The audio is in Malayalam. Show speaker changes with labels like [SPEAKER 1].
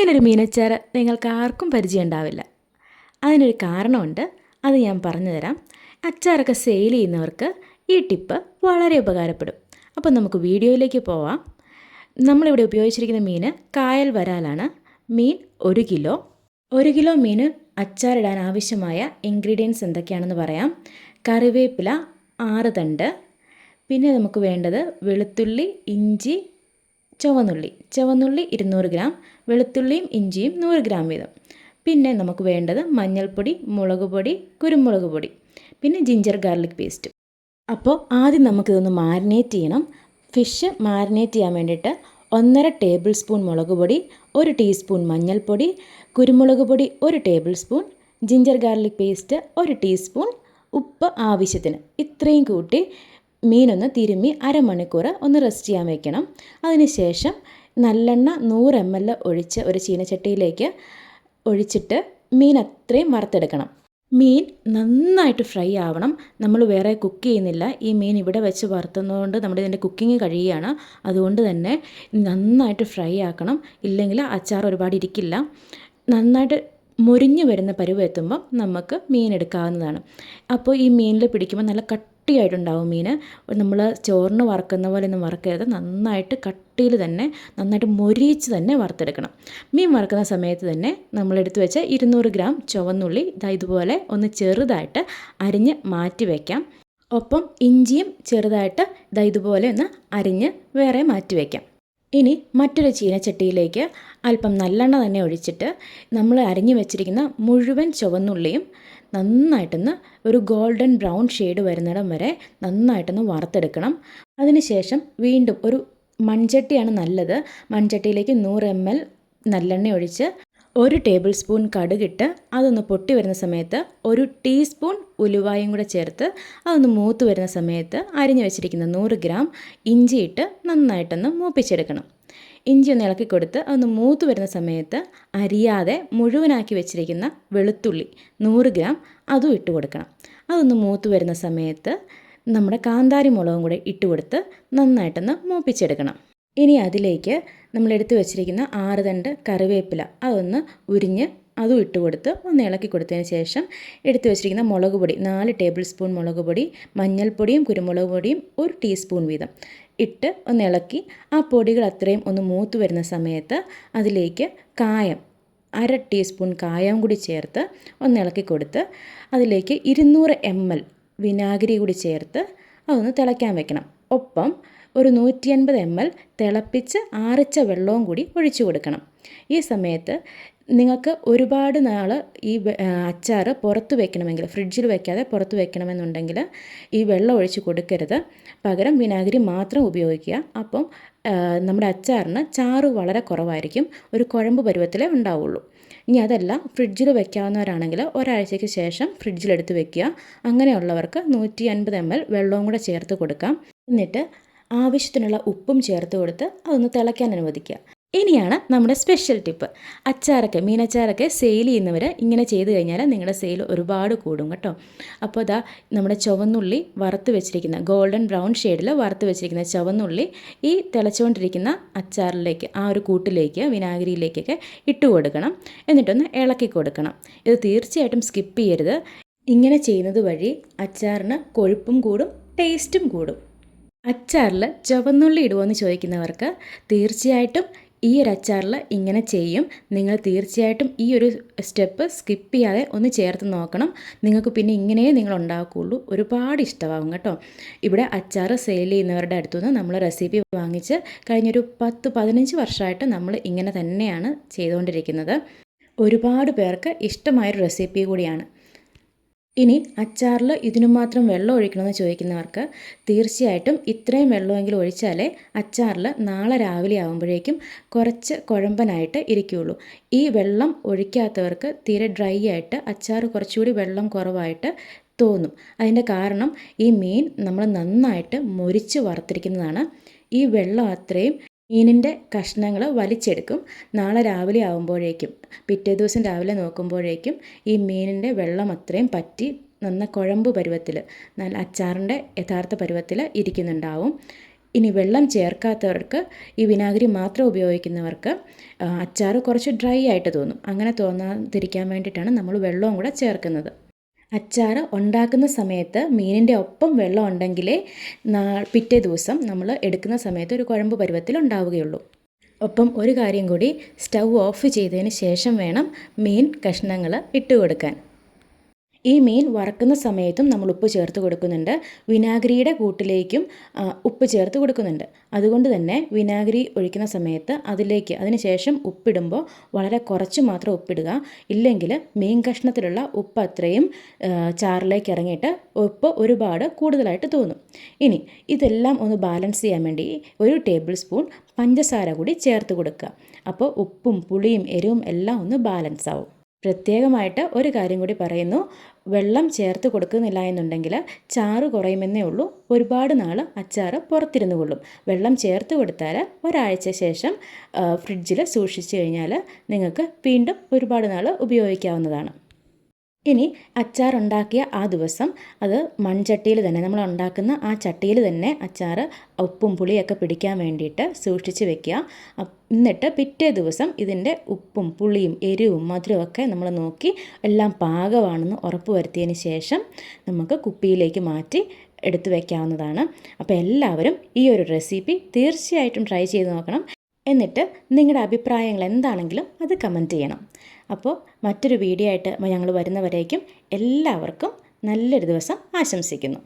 [SPEAKER 1] ഇങ്ങനൊരു മീനച്ചാറ് നിങ്ങൾക്ക് ആർക്കും പരിചയം ഉണ്ടാവില്ല അതിനൊരു കാരണമുണ്ട്. അത് ഞാൻ പറഞ്ഞു തരാം. അച്ചാറൊക്കെ സെയിൽ ചെയ്യുന്നവർക്ക് ഈ ടിപ്പ് വളരെ ഉപകാരപ്പെടും. അപ്പോൾ നമുക്ക് വീഡിയോയിലേക്ക് പോവാം. നമ്മളിവിടെ ഉപയോഗിച്ചിരിക്കുന്ന മീൻ കായൽ വരാലാണ്. മീൻ ഒരു കിലോ. ഒരു കിലോ മീൻ അച്ചാറിടാൻ ആവശ്യമായ ഇൻഗ്രീഡിയൻസ് എന്തൊക്കെയാണെന്ന് പറയാം. കറിവേപ്പില ആറ് തണ്ട്. പിന്നെ നമുക്ക് വേണ്ടത് വെളുത്തുള്ളി ഇഞ്ചി ചുവന്നുള്ളി. ചുവന്നുള്ളി ഇരുന്നൂറ് ഗ്രാം. വെളുത്തുള്ളിയും ഇഞ്ചിയും നൂറ് ഗ്രാം വീതം. പിന്നെ നമുക്ക് വേണ്ടത് മഞ്ഞൾപ്പൊടി മുളക് പൊടി കുരുമുളക് പൊടി. പിന്നെ ജിഞ്ചർ ഗാർലിക് പേസ്റ്റ് അപ്പോൾ ആദ്യം നമുക്കിതൊന്ന് മാരിനേറ്റ് ചെയ്യണം. ഫിഷ് മാരിനേറ്റ് ചെയ്യാൻ വേണ്ടിയിട്ട് ഒന്നര ടേബിൾ സ്പൂൺ മുളക് പൊടി ഒരു ടീസ്പൂൺ മഞ്ഞൾപ്പൊടി കുരുമുളക് പൊടി ഒരു table spoon ginger garlic paste ഒരു ടീസ്പൂൺ ഉപ്പ് ആവശ്യത്തിന്. ഇത്രയും കൂട്ടി മീനൊന്ന് തിരുമ്മി അരമണിക്കൂർ ഒന്ന് റെസ്റ്റ് ചെയ്യാൻ വെക്കണം. അതിനുശേഷം നല്ലെണ്ണ നൂറ് എം എൽ ഒഴിച്ച് ഒരു ചീനച്ചട്ടിയിലേക്ക് ഒഴിച്ചിട്ട് മീൻ അത്രയും വറുത്തെടുക്കണം. മീൻ നന്നായിട്ട് ഫ്രൈ ആവണം. നമ്മൾ വേറെ കുക്ക് ചെയ്യുന്നില്ല. ഈ മീൻ ഇവിടെ വെച്ച് വറുത്തുന്നതുകൊണ്ട് നമ്മുടെ ഇതിന്റെ കുക്കിംഗ് കഴിയുകയാണ്. അതുകൊണ്ട് തന്നെ നന്നായിട്ട് ഫ്രൈ ആക്കണം. ഇല്ലെങ്കിൽ അച്ചാർ ഒരുപാട് ഇരിക്കില്ല. നന്നായിട്ട് മുരിഞ്ഞു വരുന്ന പരുവ് എത്തുമ്പം നമുക്ക് മീൻ എടുക്കാവുന്നതാണ്. അപ്പോൾ ഈ മീനിൽ പിടിക്കുമ്പോൾ നല്ല കട്ടിയായിട്ടുണ്ടാവും മീൻ നമ്മൾ ചോറിന് വറക്കുന്ന പോലെ ഒന്നും വറക്കരുത്. നന്നായിട്ട് കട്ടിയിൽ തന്നെ നന്നായിട്ട് മൊരിയിച്ച് തന്നെ വറുത്തെടുക്കണം. മീൻ വറുക്കുന്ന സമയത്ത് തന്നെ നമ്മളെടുത്ത് വെച്ച ഇരുന്നൂറ് ഗ്രാം ചുവന്നുള്ളി ഇതാ ഇതുപോലെ ഒന്ന് ചെറുതായിട്ട് അരിഞ്ഞ് മാറ്റി വയ്ക്കാം ഒപ്പം ഇഞ്ചിയും ചെറുതായിട്ട് ഇതാ ഇതുപോലെ ഒന്ന് അരിഞ്ഞ് വേറെ മാറ്റി വയ്ക്കാം ഇനി മറ്റൊരു ചീനച്ചട്ടിയിലേക്ക് അല്പം നല്ലെണ്ണ തന്നെ ഒഴിച്ചിട്ട് നമ്മൾ അരിഞ്ഞു വെച്ചിരിക്കുന്ന മുഴുവൻ ചുവന്നുള്ളിയും നന്നായിട്ടൊന്ന് ഒരു ഗോൾഡൻ ബ്രൗൺ ഷെയ്ഡ് വരുന്നിടം വരെ നന്നായിട്ടൊന്ന് വറുത്തെടുക്കണം. അതിനുശേഷം വീണ്ടും ഒരു മൺചട്ടിയാണ് നല്ലത്. മൺചട്ടിയിലേക്ക് നൂറ് എം എൽ നല്ലെണ്ണ ഒഴിച്ച് ഒരു ടേബിൾ സ്പൂൺ കടുകിട്ട് അതൊന്ന് പൊട്ടി വരുന്ന സമയത്ത് ഒരു ടീസ്പൂൺ ഉലുവായും കൂടെ ചേർത്ത് അതൊന്ന് മൂത്ത് വരുന്ന സമയത്ത് അരിഞ്ഞു വെച്ചിരിക്കുന്ന നൂറ് ഗ്രാം ഇഞ്ചിയിട്ട് നന്നായിട്ടൊന്ന് മൂപ്പിച്ചെടുക്കണം. ഇഞ്ചി ഒന്ന് ഇളക്കി കൊടുത്ത് അതൊന്ന് മൂത്ത് വരുന്ന സമയത്ത് അരിയാതെ മുഴുവനാക്കി വെച്ചിരിക്കുന്ന വെളുത്തുള്ളി നൂറ് ഗ്രാം അതും ഇട്ട് കൊടുക്കണം. അതൊന്ന് മൂത്ത് വരുന്ന സമയത്ത് നമ്മുടെ കാന്താരി മുളകും കൂടെ ഇട്ട് കൊടുത്ത് നന്നായിട്ടൊന്ന് മൂപ്പിച്ചെടുക്കണം. ഇനി അതിലേക്ക് നമ്മൾ എടുത്തു വെച്ചിരിക്കുന്ന ആറ് തണ്ട് കറിവേപ്പില അതൊന്ന് ഉരിഞ്ഞ് അതും ഇട്ട് കൊടുത്ത് ഒന്ന് ഇളക്കി കൊടുത്തതിന് ശേഷം എടുത്തു വെച്ചിരിക്കുന്ന മുളക് പൊടി നാല് ടേബിൾ സ്പൂൺ മുളക് പൊടി മഞ്ഞൾപ്പൊടിയും കുരുമുളക് പൊടിയും ഒരു ടീസ്പൂൺ വീതം ഇട്ട് ഒന്ന് ഇളക്കി. ആ പൊടികൾ അത്രയും ഒന്ന് മൂത്ത് വരുന്ന സമയത്ത് അതിലേക്ക് കായം അര ടീസ്പൂൺ കായം കൂടി ചേർത്ത് ഒന്ന് ഇളക്കി കൊടുത്ത് അതിലേക്ക് ഇരുന്നൂറ് എം എൽ വിനാഗിരി കൂടി ചേർത്ത് അതൊന്ന് തിളയ്ക്കാൻ വെക്കണം. ഒപ്പം ഒരു നൂറ്റി അൻപത് എം എൽ തിളപ്പിച്ച് ആറിച്ച വെള്ളവും കൂടി ഒഴിച്ചു കൊടുക്കണം. ഈ സമയത്ത് നിങ്ങൾക്ക് ഒരുപാട് നാൾ ഈ അച്ചാർ പുറത്ത് വെക്കണമെങ്കിൽ ഫ്രിഡ്ജിൽ വെക്കാതെ പുറത്ത് വെക്കണമെന്നുണ്ടെങ്കിൽ ഈ വെള്ളം ഒഴിച്ച് കൊടുക്കരുത്. പകരം വിനാഗിരി മാത്രം ഉപയോഗിക്കുക. അപ്പം നമ്മുടെ അച്ചാറിന് ചാറ് വളരെ കുറവായിരിക്കും. ഒരു കുഴമ്പ് പരുവത്തിലേ ഉണ്ടാവുള്ളൂ. ഇനി അതല്ല ഫ്രിഡ്ജിൽ വെക്കാവുന്നവരാണെങ്കിൽ ഒരാഴ്ചയ്ക്ക് ശേഷം ഫ്രിഡ്ജിലെടുത്ത് വെക്കുക. അങ്ങനെയുള്ളവർക്ക് നൂറ്റി അൻപത് എം എൽ വെള്ളവും കൂടെ ചേർത്ത് കൊടുക്കാം. എന്നിട്ട് ആവശ്യത്തിനുള്ള ഉപ്പും ചേർത്ത് കൊടുത്ത് അതൊന്ന് തിളയ്ക്കാൻ അനുവദിക്കുക. ഇനിയാണ് നമ്മുടെ സ്പെഷ്യൽ ടിപ്പ് അച്ചാറൊക്കെ മീനച്ചാറൊക്കെ സെയിൽ ചെയ്യുന്നവർ ഇങ്ങനെ ചെയ്ത് കഴിഞ്ഞാൽ നിങ്ങളുടെ സെയിൽ ഒരുപാട് കൂടും കേട്ടോ. അപ്പോൾ അതാ നമ്മുടെ ചുവന്നുള്ളി വറുത്ത് വെച്ചിരിക്കുന്ന ഗോൾഡൻ ബ്രൗൺ ഷെയ്ഡിൽ വറുത്ത് വെച്ചിരിക്കുന്ന ചുവന്നുള്ളി ഈ തിളച്ചുകൊണ്ടിരിക്കുന്ന അച്ചാറിലേക്ക് ആ ഒരു കൂട്ടിലേക്ക് വിനാഗിരിയിലേക്കൊക്കെ ഇട്ട് കൊടുക്കണം. എന്നിട്ടൊന്ന് ഇളക്കി കൊടുക്കണം. ഇത് തീർച്ചയായിട്ടും സ്കിപ്പ് ചെയ്യരുത്. ഇങ്ങനെ ചെയ്യുന്നത് വഴി അച്ചാറിന് കൊഴുപ്പും കൂടും ടേസ്റ്റും കൂടും. അച്ചാറിൽ ചുവന്നുള്ളി ഇടുമോ എന്ന് ചോദിക്കുന്നവർക്ക് തീർച്ചയായിട്ടും ഈ ഒരു അച്ചാറിൽ ഇങ്ങനെ ചെയ്യും. നിങ്ങൾ തീർച്ചയായിട്ടും ഈ ഒരു സ്റ്റെപ്പ് സ്കിപ്പ് ചെയ്യാതെ ഒന്ന് ചേർത്ത് നോക്കണം. നിങ്ങൾക്ക് പിന്നെ ഇങ്ങനെയേ നിങ്ങൾ ഉണ്ടാക്കുകയുള്ളൂ. ഒരുപാട് ഇഷ്ടമാകും കേട്ടോ. ഇവിടെ അച്ചാർ സെയിൽ ചെയ്യുന്നവരുടെ അടുത്തുനിന്ന് നമ്മൾ റെസിപ്പി വാങ്ങിച്ച് കഴിഞ്ഞൊരു പത്ത് പതിനഞ്ച് വർഷമായിട്ട് നമ്മൾ ഇങ്ങനെ തന്നെയാണ് ചെയ്തുകൊണ്ടിരിക്കുന്നത്. ഒരുപാട് പേർക്ക് ഇഷ്ടമായൊരു റെസിപ്പി കൂടിയാണ്. ഇനി അച്ചാറിൽ ഇതിനു മാത്രം വെള്ളം ഒഴിക്കണമെന്ന് ചോദിക്കുന്നവർക്ക് തീർച്ചയായിട്ടും ഇത്രയും വെള്ളമെങ്കിലും ഒഴിച്ചാലേ അച്ചാറിൽ നാളെ രാവിലെ ആകുമ്പോഴേക്കും കുറച്ച് കുഴമ്പനായിട്ട് ഇരിക്കുകയുള്ളൂ. ഈ വെള്ളം ഒഴിക്കാത്തവർക്ക് തീരെ ഡ്രൈ ആയിട്ട് അച്ചാർ കുറച്ചുകൂടി വെള്ളം കുറവായിട്ട് തോന്നും. അതിന്റെ കാരണം ഈ മീൻ നമ്മൾ നന്നായിട്ട് മൊരിച്ച് വറുത്തിരിക്കുന്നതാണ്. ഈ വെള്ളം അത്രയും മീനിന്റെ കഷ്ണങ്ങൾ വലിച്ചെടുക്കും. നാളെ രാവിലെ ആകുമ്പോഴേക്കും പിറ്റേ ദിവസം രാവിലെ നോക്കുമ്പോഴേക്കും ഈ മീനിന്റെ വെള്ളം അത്രയും പറ്റി നന്ന കുഴമ്പ് പരുവത്തിൽ നല്ല അച്ചാറിന്റെ യഥാർത്ഥ പരുവത്തിൽ ഇരിക്കുന്നുണ്ടാവും. ഇനി വെള്ളം ചേർക്കാത്തവർക്ക് ഈ വിനാഗിരി മാത്രം ഉപയോഗിക്കുന്നവർക്ക് അച്ചാർ കുറച്ച് ഡ്രൈ ആയിട്ട് തോന്നും. അങ്ങനെ തോന്നാതിരിക്കാൻ വേണ്ടിയിട്ടാണ് നമ്മൾ വെള്ളവും കൂടെ ചേർക്കുന്നത്. അച്ചാർ ഉണ്ടാക്കുന്ന സമയത്ത് മീനിന്റെ ഒപ്പം വെള്ളം ഉണ്ടെങ്കിലേ പിറ്റേ ദിവസം നമ്മൾ എടുക്കുന്ന സമയത്ത് ഒരു കുഴമ്പ് പരുവത്തിൽ ഉണ്ടാവുകയുള്ളൂ. ഒപ്പം ഒരു കാര്യം കൂടി സ്റ്റൗ ഓഫ് ചെയ്തതിന് ശേഷം വേണം മീൻ കഷ്ണങ്ങൾ ഇട്ട് കൊടുക്കാൻ. ഈ മീൻ വറക്കുന്ന സമയത്തും നമ്മൾ ഉപ്പ് ചേർത്ത് കൊടുക്കുന്നുണ്ട്. വിനാഗിരിയുടെ കൂട്ടിലേക്കും ഉപ്പ് ചേർത്ത് കൊടുക്കുന്നുണ്ട്. അതുകൊണ്ട് തന്നെ വിനാഗിരി ഒഴിക്കുന്ന സമയത്ത് അതിലേക്ക് അതിന് ശേഷം ഉപ്പിടുമ്പോൾ വളരെ കുറച്ച് മാത്രം ഉപ്പിടുക. ഇല്ലെങ്കിൽ മീൻ കഷ്ണത്തിലുള്ള ഉപ്പ് അത്രയും ചാറിലേക്ക് ഇറങ്ങിയിട്ട് ഉപ്പ് ഒരുപാട് കൂടുതലായിട്ട് തോന്നും. ഇനി ഇതെല്ലാം ഒന്ന് ബാലൻസ് ചെയ്യാൻ വേണ്ടി ഒരു ടേബിൾ സ്പൂൺ പഞ്ചസാര കൂടി ചേർത്ത് കൊടുക്കുക. അപ്പോൾ ഉപ്പും പുളിയും എരിവും എല്ലാം ഒന്ന് ബാലൻസ് ആവും. പ്രത്യേകമായിട്ട് ഒരു കാര്യം കൂടി പറയുന്നു. വെള്ളം ചേർത്ത് കൊടുക്കുന്നില്ല എന്നുണ്ടെങ്കിൽ ചാറ് കുറയുമെന്നേ ഉള്ളൂ. ഒരുപാട് നാൾ അച്ചാർ പുറത്തിരുന്ന് കൊള്ളും. വെള്ളം ചേർത്ത് കൊടുത്താൽ ഒരാഴ്ച ശേഷം ഫ്രിഡ്ജിൽ സൂക്ഷിച്ചു കഴിഞ്ഞാൽ നിങ്ങൾക്ക് വീണ്ടും ഒരുപാട് നാൾ ഉപയോഗിക്കാവുന്നതാണ്. ഇനി അച്ചാർ ഉണ്ടാക്കിയ ആ ദിവസം അത് മൺചട്ടിയിൽ തന്നെ നമ്മൾ ഉണ്ടാക്കുന്ന ആ ചട്ടിയിൽ തന്നെ അച്ചാർ ഉപ്പും പുളിയൊക്കെ പിടിക്കാൻ വേണ്ടിയിട്ട് സൂക്ഷിച്ച് വെക്കുക. എന്നിട്ട് പിറ്റേ ദിവസം ഇതിന്റെ ഉപ്പും പുളിയും എരിവും മധുരവും ഒക്കെ നമ്മൾ നോക്കി എല്ലാം പാകമാണെന്ന് ഉറപ്പ് വരുത്തിയതിന് ശേഷം നമുക്ക് കുപ്പിയിലേക്ക് മാറ്റി എടുത്തു വയ്ക്കാവുന്നതാണ് അപ്പോൾ എല്ലാവരും ഈ ഒരു റെസിപ്പി തീർച്ചയായിട്ടും ട്രൈ ചെയ്ത് നോക്കണം. എന്നിട്ട് നിങ്ങളുടെ അഭിപ്രായങ്ങൾ എന്താണെങ്കിലും അത് കമന്റ് ചെയ്യണം. അപ്പോൾ മറ്റൊരു വീഡിയോ ആയിട്ട് ഞങ്ങൾ വരുന്നവരേക്കും എല്ലാവർക്കും നല്ലൊരു ദിവസം ആശംസിക്കുന്നു.